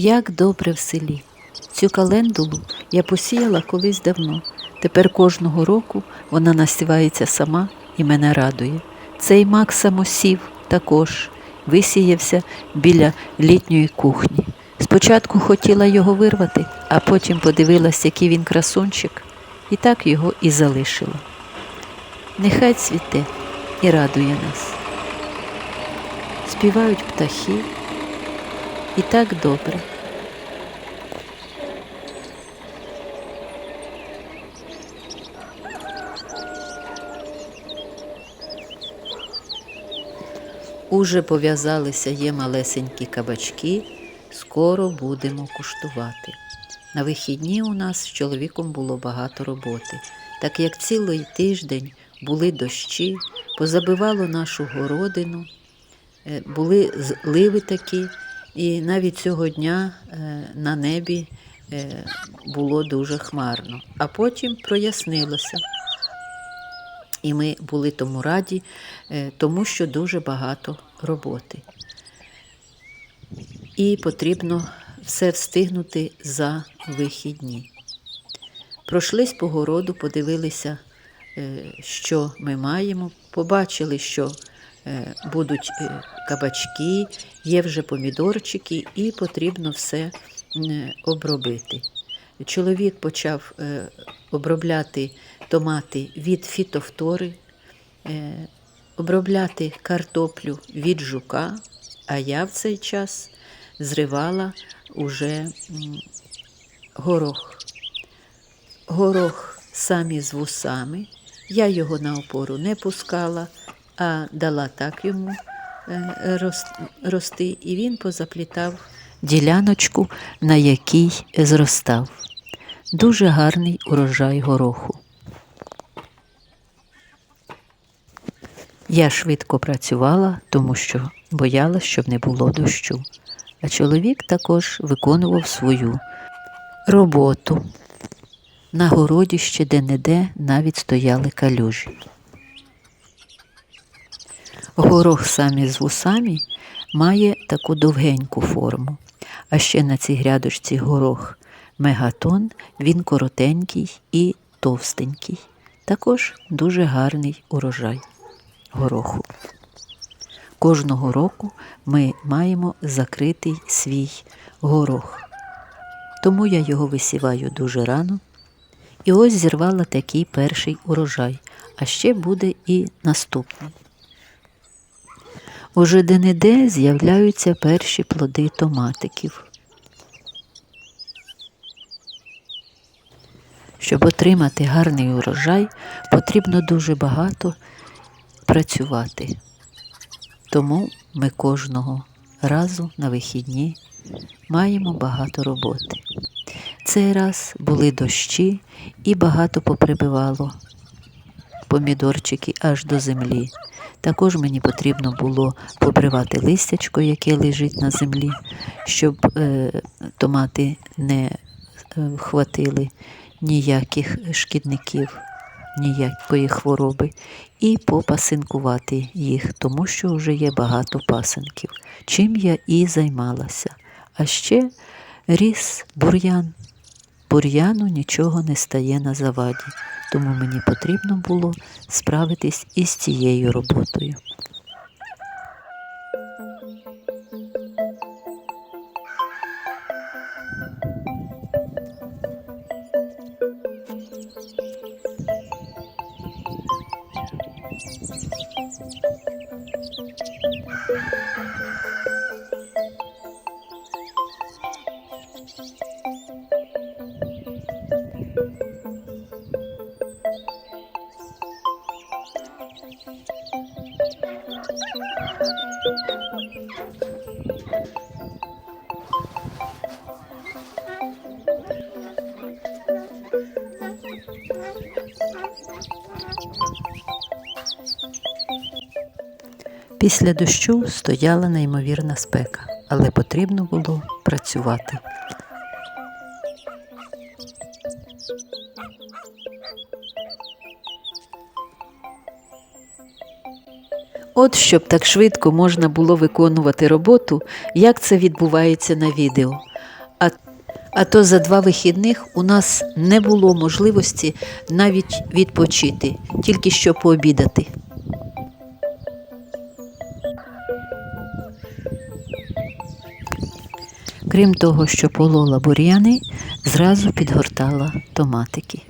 Як добре в селі. Цю календулу я посіяла колись давно. Тепер кожного року вона насівається сама і мене радує. Цей мак самосів також висіявся біля літньої кухні. Спочатку хотіла його вирвати, а потім подивилась, який він красунчик, і так його і залишила. Нехай цвіте і радує нас. Співають птахи, і так добре. Уже пов'язалися є малесенькі кабачки, скоро будемо куштувати. На вихідні у нас з чоловіком було багато роботи, так як цілий тиждень були дощі, позабивало нашу городину, е, були зливи такі, і навіть цього дня е, на небі е, було дуже хмарно, а потім прояснилося. І ми були тому раді, е, тому що дуже багато роботи. І потрібно все встигнути за вихідні. Пройшлись по городу, подивилися, що ми маємо, побачили, що будуть е, кабачки, є вже помідорчики, і потрібно все обробити. Чоловік почав е, обробляти томати від фітофтори, е, обробляти картоплю від жука, а я в цей час зривала уже горох. Горох самі з вусами. Я його на опору не пускала, а дала так йому е, рости, і він позаплітав діляночку, на якій зростав. Дуже гарний урожай гороху. Я швидко працювала, тому що боялась, щоб не було дощу. А чоловік також виконував свою роботу. На городі ще де-не-де навіть стояли калюжі. Горох самі з вусами має таку довгеньку форму. А ще на цій грядочці горох мегатон, він коротенький і товстенький. Також дуже гарний урожай гороху. Кожного року ми маємо закритий свій горох. Тому я його висіваю дуже рано. І ось зірвала такий перший урожай, а ще буде і наступний. Уже де-не-де з'являються перші плоди томатиків. Щоб отримати гарний урожай, потрібно дуже багато працювати. Тому ми кожного разу на вихідні маємо багато роботи. Цей раз були дощі і багато поприбивало помідорчики аж до землі. Також мені потрібно було побривати листячко, яке лежить на землі, щоб е, томати не е, хватили ніяких шкідників, ніякої хвороби, і попасинкувати їх, тому що вже є багато пасинків, чим я і займалася. А ще ріс бур'ян. Бур'яну нічого не стає на заваді, тому мені потрібно було справитись із цією роботою. Після дощу стояла неймовірна спека, але потрібно було працювати. От щоб так швидко можна було виконувати роботу, як це відбувається на відео. А то за два вихідних у нас не було можливості навіть відпочити, тільки що пообідати. Крім того, що полола бур'яни, зразу підгортала томатики.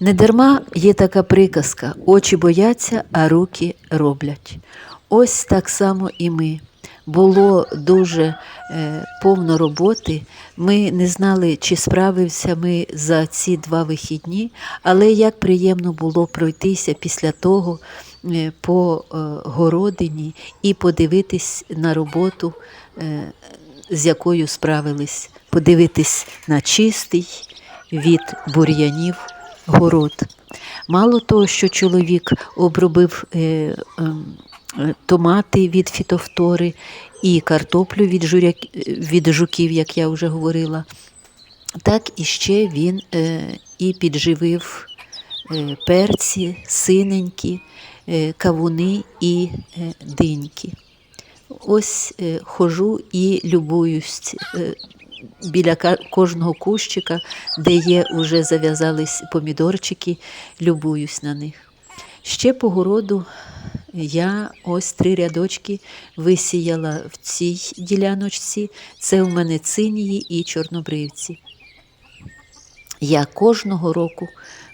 Недарма є така приказка: очі бояться, а руки роблять. Ось так само і ми. Було дуже е, повно роботи. Ми не знали, чи справився ми за ці два вихідні, але як приємно було пройтися після того е, по е, городині і подивитись на роботу, з якою справились, подивитись на чистий від бур'янів город. Мало того, що чоловік обробив ем, томати від фітофтори і картоплю від, журяк, від жуків, як я вже говорила, так і ще він е, і підживив е, перці, синенькі, е, кавуни і е, диньки. Ось е, хожу і любуюсь е, біля кожного кущика, де є уже зав'язались помідорчики, любуюсь на них. Ще по городу я ось три рядочки висіяла в цій діляночці. Це у мене цинії і чорнобривці. Я кожного року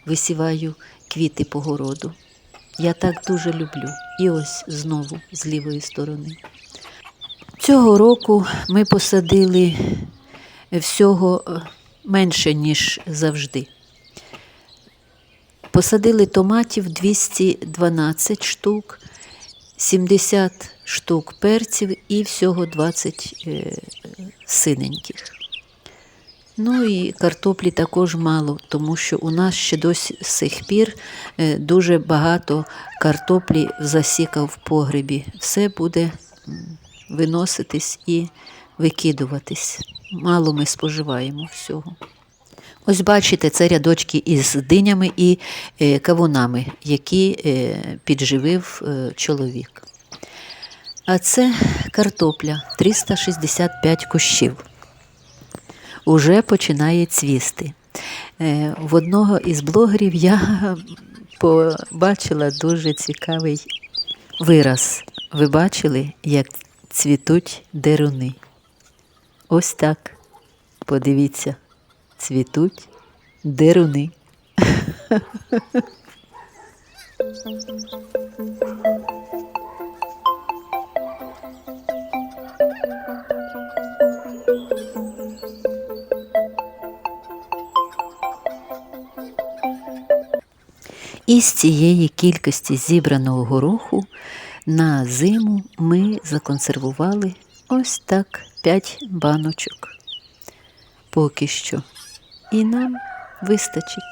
висіваю квіти по городу. Я так дуже люблю. І ось знову з лівої сторони. Цього року ми посадили всього е, менше, ніж завжди. Посадили томатів 212 штук, 70 штук перців і всього 20 е, синеньких. Ну і картоплі також мало, тому що у нас ще до сих пір е, дуже багато картоплі засіка в погребі. Все буде виноситись і викидуватись. Мало ми споживаємо всього. Ось бачите, це рядочки із динями і е, кавунами, які е, підживив е, чоловік. А це картопля 365 кущів. Уже починає цвісти. В одного із блогерів я побачила дуже цікавий вираз. Ви бачили, як цвітуть деруни? Ось так. Подивіться, цвітуть деруни. Із цієї кількості зібраного гороху на зиму ми законсервували ось так 5 баночок. Поки що. И нам выстачить.